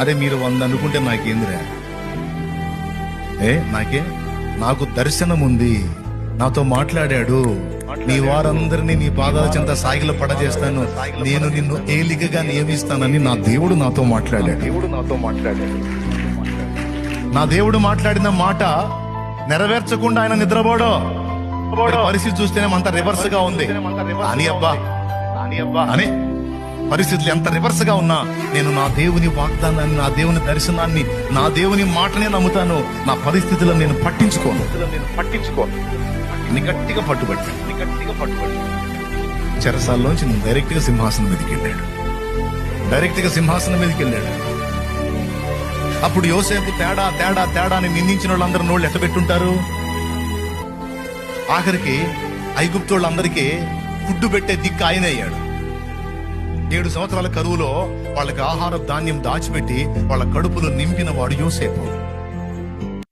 అరే మీరు వంద అనుకుంటే నాకేందిరా ఏ నాకే? నాకు దర్శనం ఉంది నాతో మాట్లాడాడు. నీ వారందరినీ నీ పాదాల చెంత సాగిల పడజేస్తాను. నేను నిన్ను ఏలికగా నియమిస్తానని నా దేవుడు నాతో మాట్లాడాడు. దేవుడు నాతో మాట్లాడాడు. నా దేవుడు మాట్లాడిన మాట నెరవేర్చకుండా ఆయన నిద్రపోడో. పరిస్థితి చూస్తేనే అంత రివర్స్గా ఉంది. అని అబ్బా. అని అబ్బా. అని పరిస్థితులు ఎంత రివర్స్గా ఉన్నా నేను నా దేవుని వాగ్దానాన్ని నా దేవుని దర్శనాన్ని నా దేవుని మాటనే నమ్ముతాను. నా పరిస్థితులను నేను పట్టించుకోను. నేను పట్టించుకోను అని గట్టిగా పట్టుబట్టి. అని గట్టిగా పట్టుబడి చెరసాల్లోంచి డైరెక్ట్గా సింహాసనం మీదకి వెళ్ళాడు. డైరెక్ట్గా సింహాసనం మీదకి వెళ్ళాడు. అప్పుడు యోసేపు తేడా తేడా తేడా అని నిందించిన వాళ్ళందరూ నోళ్ళు ఎట్టబెట్టుంటారు ఆఖరికి ఐగుప్తు వాళ్ళందరికీ ఫుడ్డు పెట్టే దిక్కు ఆయన అయ్యాడు. ఏడు సంవత్సరాల కరువులో వాళ్ళకి ఆహార ధాన్యం దాచిపెట్టి వాళ్ళ కడుపులు నింపిన వాడు యోసేపు.